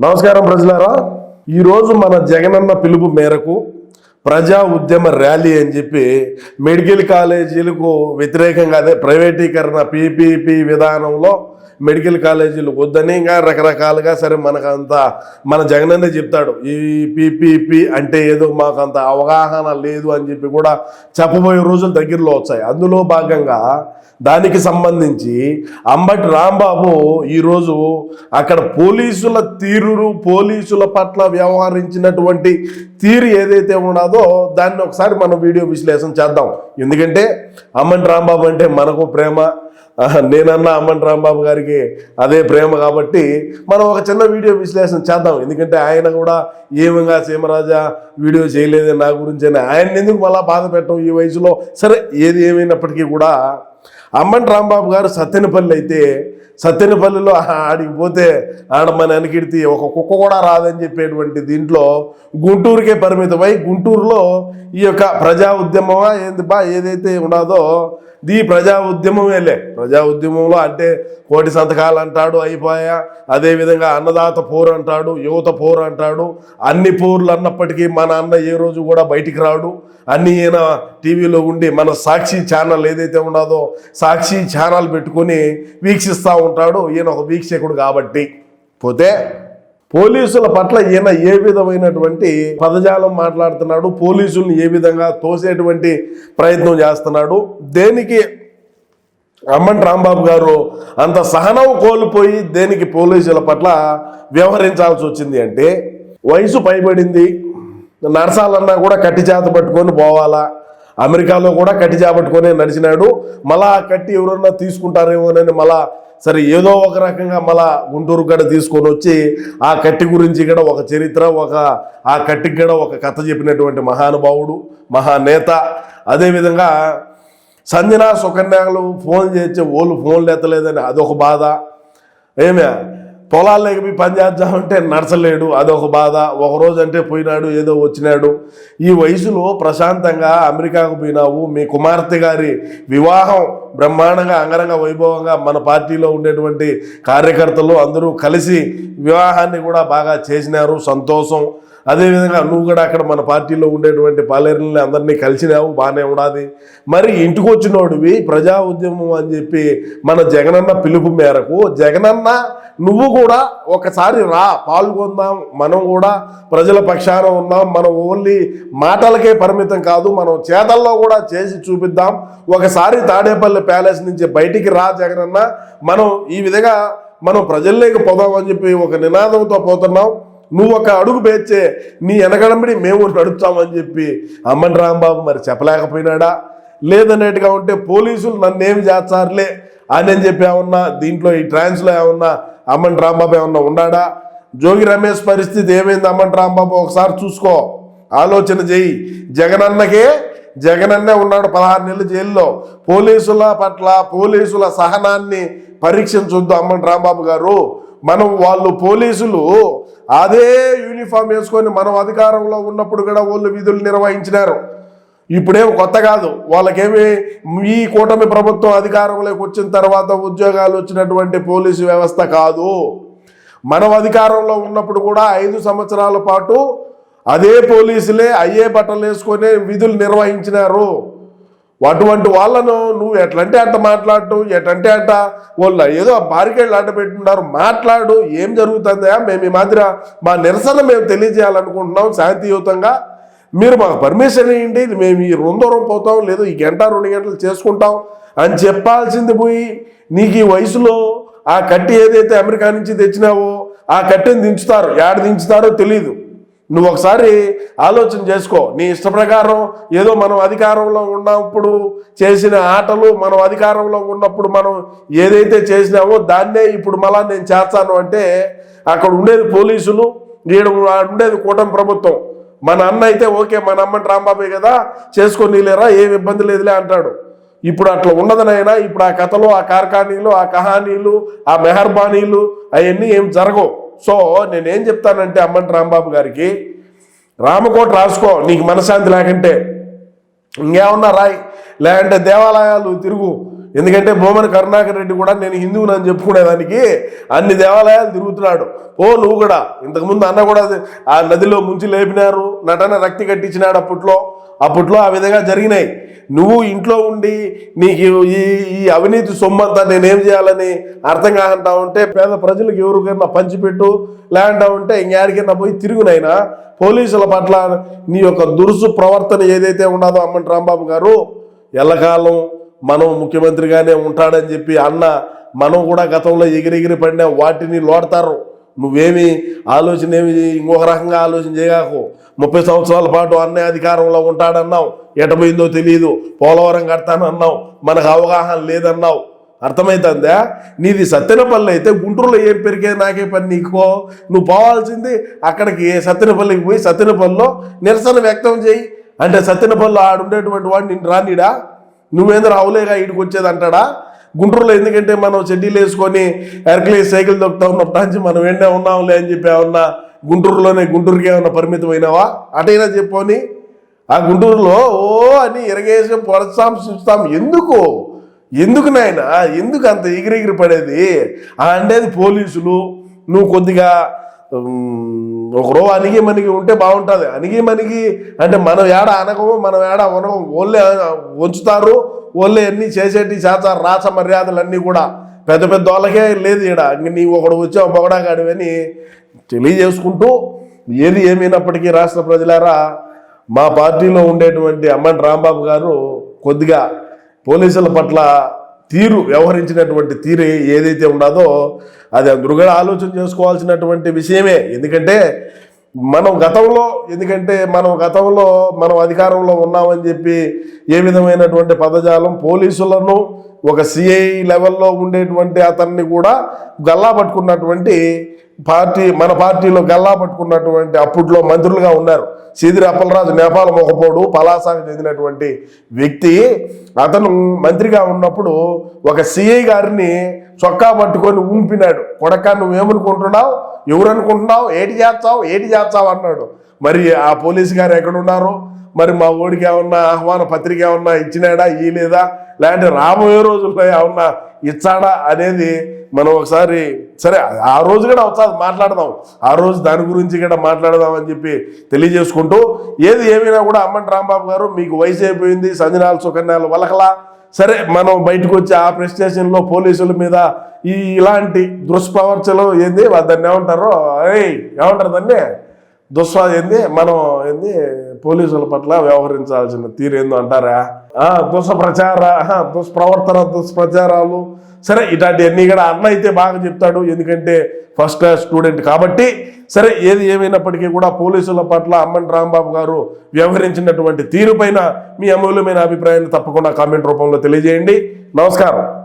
నమస్కారం ప్రజలారా. ఈరోజు మన జగనన్న పిలుపు మేరకు ప్రజా ఉద్యమ ర్యాలీ అని చెప్పి మెడికల్ కాలేజీలకు వ్యతిరేకంగా అదే ప్రైవేటీకరణ పీపీపీ విధానంలో మెడికల్ కాలేజీలు వద్దని ఇంకా రకరకాలుగా సరే మనకు అంత మన జగనన్నే చెప్తాడు ఈ పీపీపీ అంటే ఏదో మాకు అంత అవగాహన లేదు అని చెప్పి కూడా చెప్పబోయే రోజులు దగ్గరలో వచ్చాయి. అందులో భాగంగా దానికి సంబంధించి అంబటి రాంబాబు ఈరోజు అక్కడ పోలీసుల తీరు పోలీసుల పట్ల వ్యవహరించినటువంటి తీరు ఏదైతే ఉన్నదో దాన్ని ఒకసారి మనం వీడియో విశ్లేషణ చేద్దాం. ఎందుకంటే అమ్మన్ రాంబాబు అంటే మనకు ప్రేమ. నేనన్న అమ్మన్ రాంబాబు గారికి అదే ప్రేమ కాబట్టి మనం ఒక చిన్న వీడియో విశ్లేషణ చేద్దాం. ఎందుకంటే ఆయన కూడా ఏమంగా సీమరాజా వీడియో చేయలేదే నా గురించి అని ఆయన ఎందుకు మళ్ళా బాధ పెట్టడం ఈ వయసులో? సరే ఏది ఏమైనప్పటికీ కూడా అమ్మన్ రాంబాబు గారు సత్తెనపల్లి అయితే సత్తెనపల్లిలో ఆడికి పోతే ఆడ మన వెనకిడితే ఒక కుక్క కూడా రాదని చెప్పేటువంటి దీంట్లో గుంటూరుకే పరిమితమై గుంటూరులో ఈ యొక్క ప్రజా ఉద్యమమా ఏంది బా? ఏదైతే ఉన్నదో దీ ప్రజా ఉద్యమమేలే ప్రజా ఉద్యమంలో అంటే కోటి సంతకాలు అంటాడు అయిపోయా. అదేవిధంగా అన్నదాత పోరు అంటాడు యువత పోరు అంటాడు. అన్ని పోర్లు అన్నప్పటికీ మన అన్న ఏ రోజు కూడా బయటికి రాడు. అన్ని ఈయన టీవీలో ఉండి మన సాక్షి ఛానల్ ఏదైతే ఉన్నదో సాక్షి ఛానల్ పెట్టుకొని వీక్షిస్తూ ఉంటాడు ఈయన ఒక వీక్షకుడు కాబట్టి. పోతే పోలీసుల పట్ల ఈయన ఏ విధమైనటువంటి పదజాలం మాట్లాడుతున్నాడు పోలీసుల్ని ఏ విధంగా తోసేటువంటి ప్రయత్నం చేస్తున్నాడు దేనికి అమ్మన్ రాంబాబు గారు అంత సహనం కోల్పోయి దేనికి పోలీసుల పట్ల వ్యవహరించాల్సి వచ్చింది అంటే వయసు పైబడింది నడసాలన్నా కూడా కట్టి చేత పట్టుకొని పోవాలా అమెరికాలో కూడా కట్టి చేపట్టుకొని నడిచినాడు మళ్ళా ఆ కట్టి ఎవరన్నా తీసుకుంటారేమోనని మళ్ళా సరే ఏదో ఒక రకంగా మళ్ళా గుంటూరు గడ తీసుకొని వచ్చి ఆ కట్టి గురించి కూడా ఒక చరిత్ర ఒక ఆ కట్టికి కూడా ఒక కథ చెప్పినటువంటి మహానుభావుడు మహానేత. అదేవిధంగా సంజన సుకన్యాలు ఫోన్ చేస్తే ఓళ్ళు ఫోన్లు ఎత్తలేదని అదొక బాధ. ఏమే? పొలాల్లోకి పోయి పని చేద్దామంటే నడచలేడు అదొక బాధ. ఒకరోజు అంటే పోయినాడు ఏదో వచ్చినాడు. ఈ వయసులో ప్రశాంతంగా అమెరికాకు పోయినావు. మీ కుమార్తె గారి వివాహం బ్రహ్మాండంగా అంగరంగ వైభవంగా మన పార్టీలో ఉండేటువంటి కార్యకర్తలు అందరూ కలిసి వివాహాన్ని కూడా బాగా చేసినారు. సంతోషం. అదేవిధంగా నువ్వు కూడా అక్కడ మన పార్టీలో ఉండేటువంటి పాలేరులని అందరినీ కలిసినావు బాగానే ఉండాది మరి ఇంటికి వచ్చినోడివి ప్రజా ఉద్యమం అని చెప్పి మన జగనన్న పిలుపు మేరకు జగనన్న నువ్వు కూడా ఒకసారి రా పాల్గొందాం మనం కూడా ప్రజల పక్షాన ఉన్నాం మనం ఓన్లీ మాటలకే పరిమితం కాదు మనం చేతల్లో కూడా చేసి చూపిద్దాం. ఒకసారి తాడేపల్లి ప్యాలెస్ నుంచి బయటికి రా జగనన్న మనం ఈ విధంగా మనం ప్రజల్లోకి పోదాం అని చెప్పి ఒక నినాదంతో పోతున్నాం. నువ్వు ఒక అడుగు పేర్చే నీ వెనకడంబడి మేము నడుపుతామని చెప్పి అమ్మన్ రాంబాబు మరి చెప్పలేకపోయినాడా? లేదన్నట్టుగా ఉంటే పోలీసులు నన్ను ఏమి చేస్తారులే అని అని చెప్పి ఏమన్నా దీంట్లో ఈ ట్రాన్స్లో ఏమన్నా అమ్మన్ రాంబాబు ఏమన్నా ఉన్నాడా? జోగి రమేష్ పరిస్థితి ఏమైంది? అమ్మన్ రాంబాబు ఒకసారి చూసుకో. ఆలోచన చేయి జగనన్నకే జగనన్నే ఉన్నాడు పదహారు నెలలు జైల్లో. పోలీసుల పట్ల పోలీసుల సహనాన్ని పరీక్షించొద్దు అమ్మన్ రాంబాబు గారు. మనం వాళ్ళు పోలీసులు అదే యూనిఫామ్ వేసుకొని మనం అధికారంలో ఉన్నప్పుడు కూడా వాళ్ళు విధులు నిర్వహించినారు. ఇప్పుడేం కొత్త కాదు. వాళ్ళకేమి ఈ కూటమి ప్రభుత్వం అధికారంలోకి వచ్చిన తర్వాత ఉద్యోగాలు వచ్చినటువంటి పోలీసు వ్యవస్థ కాదు. మనం అధికారంలో ఉన్నప్పుడు కూడా ఐదు సంవత్సరాల పాటు అదే పోలీసులే అయ్యే బట్టలు వేసుకొని విధులు నిర్వహించినారు. అటువంటి వాళ్ళను నువ్వు ఎట్లంటే అట్ట మాట్లాడు ఎటంటే అట్ట వాళ్ళు ఏదో బారికేళ్ళు ఆట పెట్టున్నారు మాట్లాడు ఏం జరుగుతుందా మేము ఈ మాదిరి మా నిరసన మేము తెలియజేయాలనుకుంటున్నాం శాంతియుతంగా. మీరు మాకు పర్మిషన్ ఇవ్వండి మేము ఈ రెండు దూరం పోతాం లేదు ఈ గంట రెండు గంటలు చేసుకుంటాం అని చెప్పాల్సింది పోయి నీకు ఈ వయసులో ఆ కట్టి ఏదైతే అమెరికా నుంచి తెచ్చినావో ఆ కట్టెని దించుతారు ఏడ దించుతారో తెలియదు నువ్వు ఒకసారి ఆలోచన చేసుకో. నీ ఇష్ట ప్రకారం ఏదో మనం అధికారంలో ఉన్నప్పుడు చేసిన ఆటలు మనం అధికారంలో ఉన్నప్పుడు మనం ఏదైతే చేసినామో దాన్నే ఇప్పుడు మళ్ళా నేను చేస్తాను అంటే అక్కడ ఉండేది పోలీసులు ఈడ ఉండేది కూటమి ప్రభుత్వం. మన అన్న అయితే ఓకే మన అమ్మ రాంబాబే కదా చేసుకొని లేరా ఏం ఇబ్బంది లేదులే అంటాడు. ఇప్పుడు అట్లా ఉండదనైనా ఇప్పుడు ఆ కథలు ఆ కార్ఖానీలు ఆ కహానీలు ఆ మెహర్బానీలు అవన్నీ ఏం జరగవు. సో నేనేం చెప్తానంటే అమ్మటి రాంబాబు గారికి రామకోట రాసుకో నీకు మనశాంతి లేకంటే. ఇంకేమన్నా రాయి లేదంటే దేవాలయాలు తిరుగు. ఎందుకంటే భూమన కరుణాకర్ రెడ్డి కూడా నేను హిందువుని అని చెప్పుకునేదానికి అన్ని దేవాలయాలు తిరుగుతున్నాడు. ఓ నువ్వు కూడా. ఇంతకుముందు అన్న కూడా ఆ నదిలో ముంచి లేపినారు నటన రక్తి కట్టించినాడు అప్పట్లో. అప్పట్లో ఆ విధంగా జరిగినాయి. నువ్వు ఇంట్లో ఉండి నీకు ఈ ఈ అవినీతి సొమ్మంతా నేనేం చేయాలని అర్థం కాకుండా ఉంటే పేద ప్రజలకు ఎవరికైనా పంచిపెట్టు లేకుండా ఉంటే ఇంకెక్కడికైనా పోయి తిరుగునైనా పోలీసుల పట్ల నీ యొక్క దురుసు ప్రవర్తన ఏదైతే ఉన్నదో అమ్మని రాంబాబు గారు ఎల్లకాలం మనం ముఖ్యమంత్రిగానే ఉంటాడని చెప్పి అన్న మనం కూడా గతంలో ఎగిరెగిరి పడిన వాటిని లోడతారు. నువ్వేమి ఆలోచన ఏమి ఇంకొక రకంగా ఆలోచన చేయగాకు ముప్పై సంవత్సరాల పాటు అన్నే అధికారంలో ఉంటాడన్నావు. ఎటపోయిందో తెలియదు పోలవరం కడతానన్నావు. మనకు అవగాహన లేదన్నావు. అర్థమవుతుందా నీది సత్తెనపల్లి అయితే గుంటూరులో ఏం పెరిగే నాకే పని నీకో? నువ్వు పోవాల్సింది అక్కడికి సత్తెనపల్లికి పోయి సత్తెనపల్లిలో నిరసన వ్యక్తం చేయి. అంటే సత్తెనపల్లిలో ఆడుండేటువంటి వాడు నిన్ను రానిడా? నువ్వేంద్ర అవులేగా ఇడికి వచ్చేది అంటాడా? గుంటూరులో ఎందుకంటే మనం చెడ్డీలు వేసుకొని ఎరకలేసి సైకిల్ దొక్కుతా ఉన్నప్పటి నుంచి మనం ఎండే ఉన్నాంలే అని చెప్పి ఏమన్నా గుంటూరులోనే గుంటూరుకి ఏమైనా పరిమితం అయినావా అటైనా చెప్పని ఆ గుంటూరులో ఓ అని ఎరగేసి పొడస్తాం చూస్తాం ఎందుకు? ఎందుకు నాయన? ఎందుకు అంత ఎగిరెగిరి పడేది? ఆ పోలీసులు. నువ్వు కొద్దిగా ఒకరో అణిగి మనిగి ఉంటే బాగుంటుంది. అణిగి మనిగి అంటే మనం ఏడ అనగము మనం ఏడ అనగం ఓళ్ళే ఉంచుతారు ఓళ్ళే అన్నీ చేసేటి చేస్తారు రాస మర్యాదలు అన్నీ కూడా. పెద్ద పెద్ద వాళ్ళకే లేదు ఈడ. ఇంక నీవు ఒకడు వచ్చావు పొగడాగాడివని తెలియజేసుకుంటూ ఏది ఏమైనప్పటికీ రాష్ట్ర ప్రజలారా మా పార్టీలో ఉండేటువంటి అమ్మన్ రాంబాబు గారు కొద్దిగా పోలీసుల పట్ల తీరు వ్యవహరించినటువంటి తీరు ఏదైతే ఉన్నదో అది అందరూ కూడా ఆలోచన చేసుకోవాల్సినటువంటి విషయమే. ఎందుకంటే మనం గతంలో ఎందుకంటే మనం గతంలో మనం అధికారంలో ఉన్నామని చెప్పి ఏ విధమైనటువంటి పదజాలం పోలీసులను ఒక సిఐ లెవెల్లో ఉండేటువంటి అతన్ని కూడా గల్లా పట్టుకున్నటువంటి పార్టీ మన పార్టీలో గల్లా పట్టుకున్నటువంటి అప్పట్లో మంత్రులుగా ఉన్నారు. సిదిరి అప్పలరాజు నేపాల మొకపోడు పలాసాకు చెందినటువంటి వ్యక్తి. అతను మంత్రిగా ఉన్నప్పుడు ఒక సిఐ గారిని చొక్కా పట్టుకొని ఊంపినాడు. కొడక నువ్వేమనుకుంటున్నావు? ఎవరు అనుకుంటున్నావు ఏటి చేస్తావు? ఏటి చేస్తావు? అన్నాడు. మరి ఆ పోలీసు గారు ఎక్కడున్నారు? మరి మా ఊడికి ఏమన్నా ఆహ్వాన పత్రిక ఏమన్నా ఇచ్చినాడా ఇయ్యలేదా లేదంటే రాబోయే రోజుల్లో ఏమన్నా ఇచ్చాడా అనేది మనం ఒకసారి సరే ఆ రోజు కూడా ఒకసారి మాట్లాడదాం. ఆ రోజు దాని గురించి కూడా మాట్లాడదాం అని చెప్పి తెలియజేసుకుంటూ ఏది ఏమైనా కూడా అమ్మంటి రాంబాబు గారు మీకు వయసు అయిపోయింది సంజనాలు సుకన్యాలు వలకలా. సరే మనం బయటకు వచ్చి ఆ ప్రెస్ స్టేషన్లో పోలీసుల మీద ఈ ఇలాంటి దుష్ప్రవర్చలు ఏంది దాన్ని ఏమంటారో? ఏయ్ ఏమంటారు దాన్ని? దుస్వా ఏంది? మనం ఏంది? పోలీసుల పట్ల వ్యవహరించాల్సిన తీరు ఏందో అంటారా? ఆ, దుష్ప్రచార దుష్ప్రవర్తన దుష్ప్రచారాలు సరే ఇట్లాంటివన్నీ కూడా అన్న అయితే బాగా చెప్తాడు. ఎందుకంటే ఫస్ట్ క్లాస్ స్టూడెంట్ కాబట్టి సరే ఏది ఏమైనప్పటికీ కూడా పోలీసుల పట్ల అమ్మన్ రాంబాబు గారు వ్యవహరించినటువంటి తీరు పైన మీ అమూల్యమైన అభిప్రాయాన్ని తప్పకుండా కామెంట్ రూపంలో తెలియజేయండి. నమస్కారం.